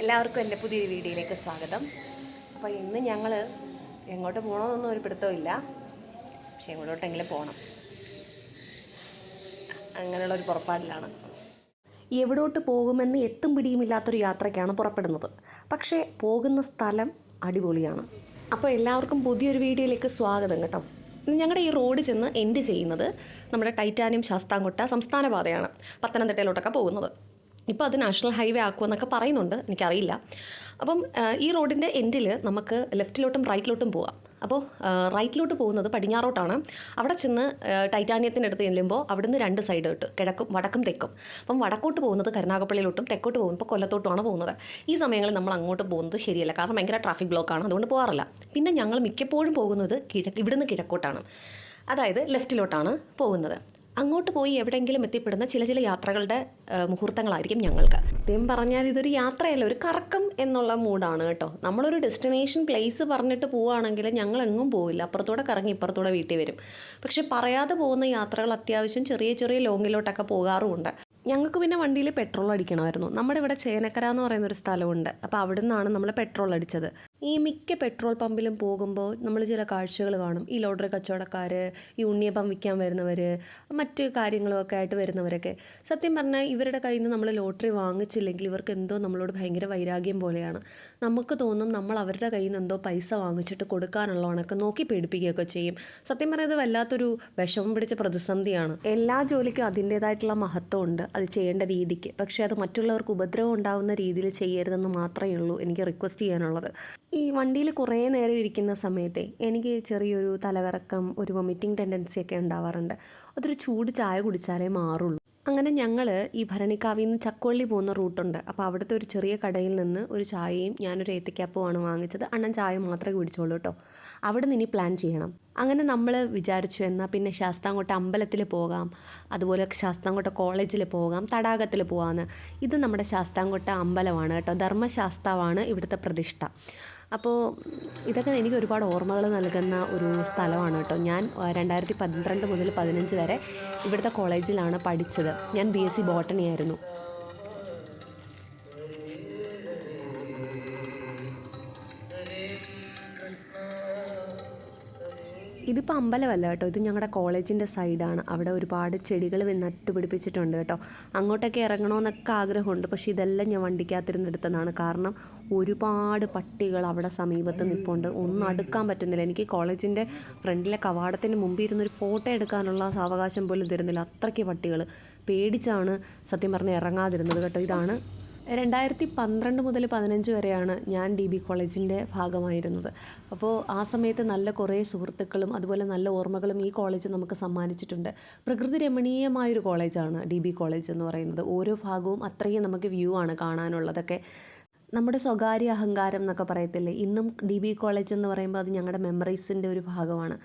എല്ലാവർക്കും എന്റെ പുതിയൊരു വീഡിയോയിലേക്ക് സ്വാഗതം. അപ്പോൾ ഇന്ന് ഞങ്ങൾ എങ്ങോട്ട് പോകണമെന്നൊന്നും ഒരു പിടുത്തമില്ല പക്ഷേ എങ്ങോട്ടെങ്കിലും പോകണം. അങ്ങനെയുള്ള ഒരു പുറപ്പാടിലാണ്. എവിടോട്ട് പോകുമെന്ന് എത്തും പിടിയുമില്ലാത്തൊരു യാത്രയ്ക്കാണ് പുറപ്പെടുന്നത്. പക്ഷേ പോകുന്ന സ്ഥലം അടിപൊളിയാണ്. അപ്പോൾ എല്ലാവർക്കും പുതിയൊരു വീഡിയോയിലേക്ക് സ്വാഗതം കേട്ടോ. ഞങ്ങളുടെ ഈ റോഡ് ചെന്ന് എൻഡ് ചെയ്യുന്നത് നമ്മുടെ ടൈറ്റാനിയം ശാസ്താംകോട്ട സംസ്ഥാന പാതയാണ് പത്തനംതിട്ടയിലോട്ടൊക്കെ പോകുന്നത്. ഇപ്പോൾ അത് നാഷണൽ ഹൈവേ ആക്കുമെന്നൊക്കെ പറയുന്നുണ്ട്. എനിക്കറിയില്ല. അപ്പം ഈ റോഡിന്റെ എൻഡിൽ നമുക്ക് ലെഫ്റ്റിലോട്ടും റൈറ്റിലോട്ടും പോവാം. അപ്പോൾ റൈറ്റിലോട്ട് പോകുന്നത് പടിഞ്ഞാറോട്ടാണ്. അവിടെ ചെന്ന് ടൈറ്റാനിയത്തിനടുത്ത് ചെല്ലുമ്പോൾ അവിടുന്ന് രണ്ട് സൈഡ് കിട്ടും കിഴക്കും വടക്കും തെക്കും. അപ്പം വടക്കോട്ട് പോകുന്നത് കരുനാഗപ്പള്ളിയിലോട്ടും തെക്കോട്ട് പോകുമ്പോൾ കൊല്ലത്തോട്ടുമാണ് പോകുന്നത്. ഈ സമയങ്ങളിൽ നമ്മൾ അങ്ങോട്ട് പോകുന്നത് ശരിയല്ല. കാരണം ഭയങ്കര ട്രാഫിക് ബ്ലോക്കാണ്. അതുകൊണ്ട് പോകാറില്ല പിന്നെ ഞങ്ങൾ മിക്കപ്പോഴും പോകുന്നത് കിഴക്ക് ഇവിടുന്ന് കിഴക്കോട്ടാണ്. അതായത് ലെഫ്റ്റിലോട്ടാണ് പോകുന്നത്. അങ്ങോട്ട് പോയി എവിടെയെങ്കിലും എത്തിപ്പെടുന്ന ചില ചില യാത്രകളുടെ മുഹൂർത്തങ്ങളായിരിക്കും ഞങ്ങൾക്ക്. സത്യം പറഞ്ഞാൽ ഇതൊരു യാത്രയല്ല ഒരു കറക്കം എന്നുള്ള മൂഡാണ് കേട്ടോ. നമ്മളൊരു ഡെസ്റ്റിനേഷൻ പ്ലേസ് പറഞ്ഞിട്ട് പോവുകയാണെങ്കിൽ ഞങ്ങൾ എങ്ങും പോവില്ല. അപ്പുറത്തൂടെ കറങ്ങി ഇപ്പുറത്തൂടെ വീട്ടിൽ വരും. പക്ഷെ പറയാതെ പോകുന്ന യാത്രകൾ അത്യാവശ്യം ചെറിയ ചെറിയ ലോങ്ങിലോട്ടൊക്കെ പോകാറുമുണ്ട്. ഞങ്ങൾക്ക് പിന്നെ വണ്ടിയിൽ പെട്രോൾ അടിക്കണമായിരുന്നു. നമ്മുടെ ഇവിടെ ചേനക്കര എന്ന് പറയുന്ന ഒരു സ്ഥലമുണ്ട്. അപ്പോൾ അവിടെ നമ്മൾ പെട്രോൾ അടിച്ചത്. ഈ മിക്ക പെട്രോൾ പമ്പിലും പോകുമ്പോൾ നമ്മൾ ചില കാഴ്ചകൾ കാണും. ഈ ലോട്ടറി കച്ചവടക്കാർ ഈ ഉണ്ണിയപ്പം വിൽക്കാൻ വരുന്നവർ മറ്റ് കാര്യങ്ങളൊക്കെ ആയിട്ട് വരുന്നവരൊക്കെ. സത്യം പറഞ്ഞാൽ ഇവരുടെ കയ്യിൽ നിന്ന് നമ്മൾ ലോട്ടറി വാങ്ങിച്ചില്ലെങ്കിൽ ഇവർക്ക് എന്തോ നമ്മളോട് ഭയങ്കര വൈരാഗ്യം പോലെയാണ്. നമുക്ക് തോന്നും നമ്മൾ അവരുടെ കയ്യിൽ നിന്ന് എന്തോ പൈസ വാങ്ങിച്ചിട്ട് കൊടുക്കാനുള്ള ഉണക്ക് നോക്കി പേടിപ്പിക്കുകയൊക്കെ ചെയ്യും. സത്യം പറഞ്ഞാൽ വല്ലാത്തൊരു വിഷമം പിടിച്ച പ്രതിസന്ധിയാണ്. എല്ലാ ജോലിക്കും അതിന്റേതായിട്ടുള്ള മഹത്വമുണ്ട്. അത് ചെയ്യേണ്ട രീതിക്ക്. പക്ഷേ അത് മറ്റുള്ളവർക്ക് ഉപദ്രവം ഉണ്ടാകുന്ന രീതിയിൽ ചെയ്യരുതെന്ന് മാത്രമേ ഉള്ളൂ എനിക്ക് റിക്വസ്റ്റ് ചെയ്യാനുള്ളത്. ഈ വണ്ടിയിൽ കുറേ നേരം ഇരിക്കുന്ന സമയത്തെ എനിക്ക് ചെറിയൊരു തലകറക്കം ഒരു വൊമിറ്റിംഗ് ടെൻഡൻസി ഒക്കെ ഉണ്ടാവാറുണ്ട്. അതൊരു ചൂട് ചായ കുടിച്ചാലേ മാറുള്ളൂ. അങ്ങനെ ഞങ്ങൾ ഈ ഭരണിക്കാവിൽ നിന്ന് ചക്കൊള്ളി പോകുന്ന റൂട്ടുണ്ട് അപ്പോൾ അവിടുത്തെ ഒരു ചെറിയ കടയിൽ നിന്ന് ഒരു ചായയും ഞാനൊരു ഏത്തക്കാപ്പുമാണ് വാങ്ങിച്ചത്. അണ്ണൻ ചായ മാത്രമേ കുടിച്ചോളൂ കേട്ടോ. അവിടെ നിന്ന് ഇനി പ്ലാൻ ചെയ്യണം. അങ്ങനെ നമ്മൾ വിചാരിച്ചു എന്നാൽ പിന്നെ ശാസ്താംകോട്ട അമ്പലത്തിൽ പോകാം. അതുപോലെ ശാസ്താംകോട്ട കോളേജിൽ പോകാം. തടാകത്തിൽ പോകാമെന്ന് ഇത് നമ്മുടെ ശാസ്താംകോട്ട അമ്പലമാണ് കേട്ടോ. ധർമ്മശാസ്താവാണ് ഇവിടുത്തെ പ്രതിഷ്ഠ. അപ്പോൾ ഇതൊക്കെ എനിക്ക് ഒരുപാട് ഓർമ്മകൾ നൽകുന്ന ഒരു സ്ഥലമാണ് കേട്ടോ. ഞാൻ രണ്ടായിരത്തി പന്ത്രണ്ട് മുതൽ പതിനഞ്ച് വരെ ഇവിടുത്തെ കോളേജിലാണ് പഠിച്ചത്. ഞാൻ ബി എസ് സി ബോട്ടണി ആയിരുന്നു. ഇതിപ്പോൾ അമ്പലമല്ല കേട്ടോ. ഇത് ഞങ്ങളുടെ കോളേജിന്റെ സൈഡാണ്. അവിടെ ഒരുപാട് ചെടികൾ നട്ടുപിടിപ്പിച്ചിട്ടുണ്ട് കേട്ടോ. അങ്ങോട്ടൊക്കെ ഇറങ്ങണമെന്നൊക്കെ ആഗ്രഹമുണ്ട്. പക്ഷേ ഇതെല്ലാം ഞാൻ വണ്ടിക്കാത്തിരുന്നെടുത്തതാണ് കാരണം ഒരുപാട് പട്ടികൾ അവിടെ സമീപത്ത് നിൽപ്പുണ്ട് ഒന്നും അടുക്കാൻ പറ്റുന്നില്ല. എനിക്ക് കോളേജിന്റെ ഫ്രണ്ടിലെ കവാടത്തിന് മുമ്പിൽ ഇരുന്നൊരു ഫോട്ടോ എടുക്കാനുള്ള അവകാശം പോലും തരുന്നില്ല. അത്രയ്ക്ക് പട്ടികൾ പേടിച്ചാണ് സത്യം പറഞ്ഞ് ഇറങ്ങാതിരുന്നത് കേട്ടോ. ഇതാണ് രണ്ടായിരത്തി പന്ത്രണ്ട് മുതൽ പതിനഞ്ച് വരെയാണ് ഞാൻ ഡി ബി കോളേജിന്റെ ഭാഗമായിരുന്നത്. അപ്പോൾ ആ സമയത്ത് നല്ല കുറേ സുഹൃത്തുക്കളും അതുപോലെ നല്ല ഓർമ്മകളും ഈ കോളേജ് നമുക്ക് സമ്മാനിച്ചിട്ടുണ്ട്. പ്രകൃതി രമണീയമായൊരു കോളേജാണ് ഡി ബി കോളേജ് എന്ന് പറയുന്നത്. ഓരോ ഭാഗവും അത്രയും നമുക്ക് വ്യൂ ആണ് കാണാനുള്ളതൊക്കെ. നമ്മുടെ സ്വകാര്യ അഹങ്കാരം എന്നൊക്കെ പറയത്തില്ലേ? ഇന്നും ഡി ബി കോളേജ് എന്ന് പറയുമ്പോൾ അത് ഞങ്ങളുടെ മെമ്മറീസിന്റെ ഒരു ഭാഗമാണ്.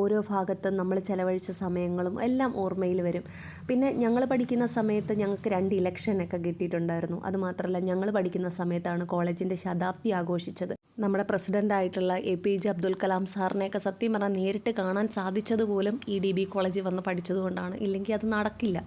ഓരോ ഭാഗത്തും നമ്മൾ ചിലവഴിച്ച സമയങ്ങളും എല്ലാം ഓർമ്മയിൽ വരും. പിന്നെ ഞങ്ങൾ പഠിക്കുന്ന സമയത്ത് ഞങ്ങൾക്ക് രണ്ട് ഇലക്ഷനൊക്കെ കിട്ടിയിട്ടുണ്ടായിരുന്നു. അതുമാത്രമല്ല ഞങ്ങൾ പഠിക്കുന്ന സമയത്താണ് കോളേജിന്റെ ശതാബ്ദി ആഘോഷിച്ചത്. നമ്മുടെ പ്രസിഡന്റായിട്ടുള്ള A P J Abdul Kalam സാറിനെയൊക്കെ സത്യം പറഞ്ഞാൽ നേരിട്ട് കാണാൻ സാധിച്ചതുപോലും ഈ ഡി ബി കോളേജിൽ വന്ന് പഠിച്ചതുകൊണ്ടാണ്. ഇല്ലെങ്കിൽ അത് നടക്കില്ല.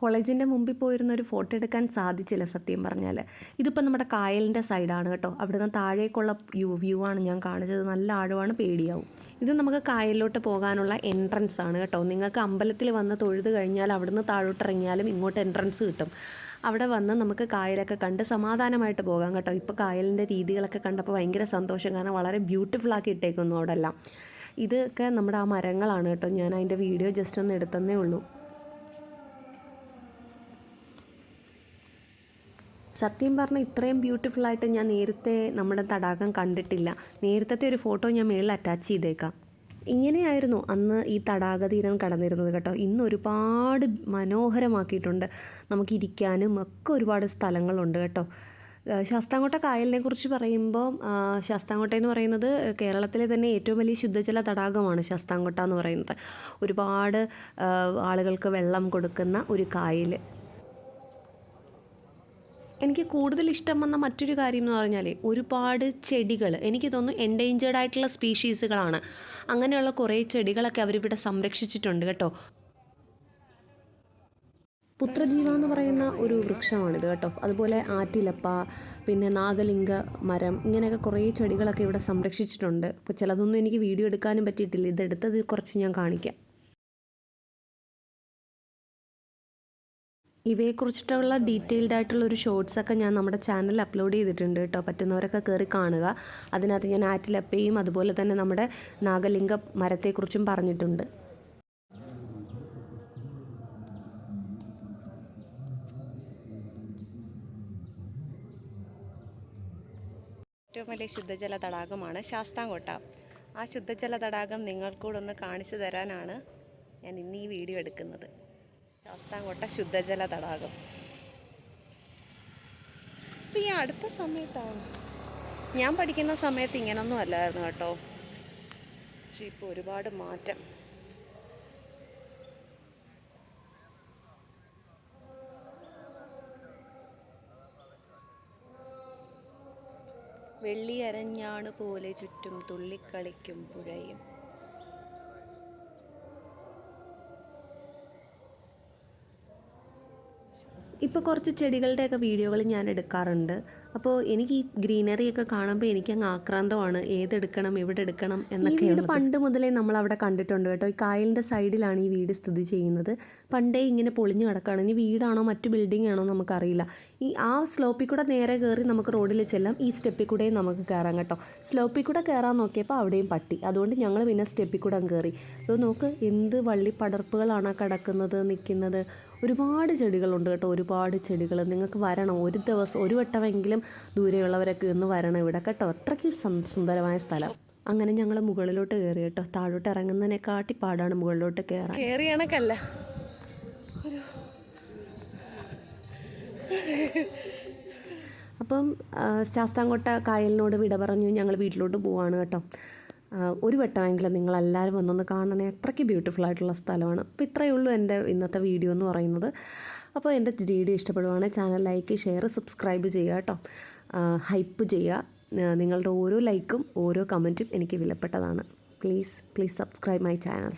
കോളേജിന്റെ മുമ്പിൽ പോയിരുന്ന ഒരു ഫോട്ടോ എടുക്കാൻ സാധിച്ചില്ല സത്യം പറഞ്ഞാൽ ഇതിപ്പോൾ നമ്മുടെ കായലിന്റെ സൈഡാണ് കേട്ടോ. അവിടുന്ന് താഴേക്കുള്ള വ്യൂ വ്യൂ ആണ് ഞാൻ കാണിച്ചത്. നല്ല ആഴമാണ് പേടിയാവും. ഇത് നമുക്ക് കായലിലോട്ട് പോകാനുള്ള എൻട്രൻസ് ആണ് കേട്ടോ. നിങ്ങൾക്ക് അമ്പലത്തിൽ വന്ന് തൊഴുത് കഴിഞ്ഞാൽ അവിടുന്ന് താഴോട്ട് ഇറങ്ങിയാലും ഇങ്ങോട്ട് എൻട്രൻസ് കിട്ടും. അവിടെ വന്ന് നമുക്ക് കായലൊക്കെ കണ്ട് സമാധാനമായിട്ട് പോകാം കേട്ടോ. ഇപ്പോൾ കായലിന്റെ രീതികളൊക്കെ കണ്ടപ്പോൾ ഭയങ്കര സന്തോഷം. കാരണം വളരെ ബ്യൂട്ടിഫുൾ ആക്കി ഇട്ടേക്കുന്നു അവിടെ എല്ലാം ഇതൊക്കെ നമ്മുടെ ആ മരങ്ങളാണ് കേട്ടോ. ഞാൻ അതിന്റെ വീഡിയോ ജസ്റ്റ് ഒന്ന് എടുത്തന്നേ ഉള്ളൂ. സത്യം പറഞ്ഞാൽ ഇത്രയും ബ്യൂട്ടിഫുൾ ആയിട്ട് ഞാൻ നേരത്തെ നമ്മുടെ തടാകം കണ്ടിട്ടില്ല. നേരത്തെ ഒരു ഫോട്ടോ ഞാൻ മേളിൽ അറ്റാച്ച് ചെയ്തേക്കാം. ഇങ്ങനെയായിരുന്നു അന്ന് ഈ തടാക തീരം കടന്നിരുന്നത് കേട്ടോ. ഇന്ന് ഒരുപാട് മനോഹരമാക്കിയിട്ടുണ്ട്. നമുക്ക് ഇരിക്കാനും ഒക്കെ ഒരുപാട് സ്ഥലങ്ങളുണ്ട് കേട്ടോ. ശാസ്താംകോട്ട കായലിനെ കുറിച്ച് പറയുമ്പോൾ ശാസ്താംകോട്ട എന്ന് പറയുന്നത് കേരളത്തിലെ തന്നെ ഏറ്റവും വലിയ ശുദ്ധജല തടാകമാണ് ശാസ്താംകോട്ട എന്ന് പറയുന്നത്. ഒരുപാട് ആളുകൾക്ക് വെള്ളം കൊടുക്കുന്ന ഒരു കായൽ എനിക്ക് കൂടുതൽ ഇഷ്ടം വന്ന മറ്റൊരു കാര്യം എന്ന് പറഞ്ഞാൽ ഒരുപാട് ചെടികൾ എനിക്ക് തോന്നുന്നു എൻഡേഞ്ചേർഡ് ആയിട്ടുള്ള സ്പീഷീസുകളാണ് അങ്ങനെയുള്ള കുറേ ചെടികളൊക്കെ അവരിവിടെ സംരക്ഷിച്ചിട്ടുണ്ട് കേട്ടോ. പുത്രജീവ എന്ന് പറയുന്ന ഒരു വൃക്ഷമാണിത് കേട്ടോ. അതുപോലെ ആറ്റിലപ്പ പിന്നെ നാഗലിംഗ മരം ഇങ്ങനെയൊക്കെ കുറേ ചെടികളൊക്കെ ഇവിടെ സംരക്ഷിച്ചിട്ടുണ്ട്. അപ്പോൾ ചിലതൊന്നും എനിക്ക് വീഡിയോ എടുക്കാനും പറ്റിയിട്ടില്ല. ഇതെടുത്തത് കുറച്ച് ഞാൻ കാണിക്കാം. ഇവയെക്കുറിച്ചിട്ടുള്ള ഡീറ്റെയിൽഡ് ആയിട്ടുള്ള ഒരു ഷോർട്സ് ഒക്കെ ഞാൻ നമ്മുടെ ചാനലിൽ അപ്ലോഡ് ചെയ്തിട്ടുണ്ട് കേട്ടോ. പറ്റുന്നവരൊക്കെ കയറി കാണുക. അതിനകത്ത് ഞാൻ ആറ്റിലപ്പയും അതുപോലെ തന്നെ നമ്മുടെ നാഗലിംഗ മരത്തെക്കുറിച്ചും പറഞ്ഞിട്ടുണ്ട്. ഏറ്റവും വലിയ ശുദ്ധജല തടാകമാണ് ശാസ്താംകോട്ട. ആ ശുദ്ധജല തടാകം നിങ്ങൾക്കൂടൊന്ന് കാണിച്ചു തരാനാണ് ഞാൻ ഇന്ന് ഈ വീഡിയോ എടുക്കുന്നത്. ശാസ്താംകോട്ട ശുദ്ധജല തടാകം. ഇപ്പം ഈ അടുത്ത സമയത്താണ്. ഞാൻ പഠിക്കുന്ന സമയത്ത് ഇങ്ങനൊന്നും അല്ലായിരുന്നു കേട്ടോ. പക്ഷെ ഇപ്പോൾ ഒരുപാട് മാറ്റം. വെള്ളിയരഞ്ഞാണ് പോലെ ചുറ്റും തുള്ളിക്കളിക്കും പുഴയും. ഇപ്പോൾ കുറച്ച് ചെടികളുടെയൊക്കെ വീഡിയോകൾ ഞാൻ എടുക്കാറുണ്ട്. അപ്പോൾ എനിക്ക് ഈ ഗ്രീനറിയൊക്കെ കാണുമ്പോൾ എനിക്ക് അങ്ങ് ആക്രാന്തമാണ്. ഏതെടുക്കണം എവിടെ എടുക്കണം എന്നൊക്കെ വീട് പണ്ട് മുതലേ നമ്മൾ അവിടെ കണ്ടിട്ടുണ്ട് കേട്ടോ. ഈ കായലിന്റെ സൈഡിലാണ് ഈ വീട് സ്ഥിതി ചെയ്യുന്നത്. പണ്ടേ ഇങ്ങനെ പൊളിഞ്ഞു കിടക്കുകയാണ്. ഇനി വീടാണോ മറ്റു ബിൽഡിംഗ് ആണോ നമുക്കറിയില്ല. ഈ ആ സ്ലോപ്പിൽ കൂടെ നേരെ കയറി നമുക്ക് റോഡിൽ ചെല്ലാം ഈ സ്റ്റെപ്പിൽ കൂടെയും നമുക്ക് കയറാം കേട്ടോ. സ്ലോപ്പിൽ കൂടെ കയറാൻ നോക്കിയപ്പോൾ അവിടെയും പട്ടി. അതുകൊണ്ട് ഞങ്ങൾ പിന്നെ സ്റ്റെപ്പിൽ കൂടെ കയറി ഇത് നോക്ക് എന്ത് വള്ളി പടർപ്പുകളാണ് കിടക്കുന്നത് നിൽക്കുന്നത്. ഒരുപാട് ചെടികളുണ്ട് കേട്ടോ. ഒരുപാട് ചെടികൾ നിങ്ങൾക്ക് വരണം. ഒരു ദിവസം ഒരു വട്ടമെങ്കിലും ദൂരെയുള്ളവരൊക്കെ ഒന്ന് വരണം ഇവിടെ കേട്ടോ. അത്രയ്ക്ക് സുന്ദരമായ സ്ഥലം. അങ്ങനെ ഞങ്ങൾ മുകളിലോട്ട് കയറി കേട്ടോ. താഴോട്ട് ഇറങ്ങുന്നതിനെക്കാട്ടി പാടാണ് മുകളിലോട്ട് കയറാൻ. കയറി കണക്കല്ല അപ്പം ശാസ്താംകോട്ട കായലിനോട് വിട പറഞ്ഞ് ഞങ്ങൾ വീട്ടിലോട്ട് പോവാണ് കേട്ടോ. ഒരു വട്ടമെങ്കിലും നിങ്ങളെല്ലാവരും വന്നൊന്ന് കാണണേ. അത്രയ്ക്ക് ബ്യൂട്ടിഫുൾ ആയിട്ടുള്ള സ്ഥലമാണ്. അപ്പോൾ ഇത്രയേ ഉള്ളൂ എന്റെ ഇന്നത്തെ വീഡിയോ എന്ന് പറയുന്നത്. അപ്പോൾ എന്റെ വീഡിയോ ഇഷ്ടപ്പെടുവാണെങ്കിൽ ചാനൽ ലൈക്ക് ഷെയർ സബ്സ്ക്രൈബ് ചെയ്യുക കേട്ടോ. ഹൈപ്പ് ചെയ്യുക. നിങ്ങളുടെ ഓരോ ലൈക്കും ഓരോ കമന്റും എനിക്ക് വിലപ്പെട്ടതാണ്. Please please subscribe my channel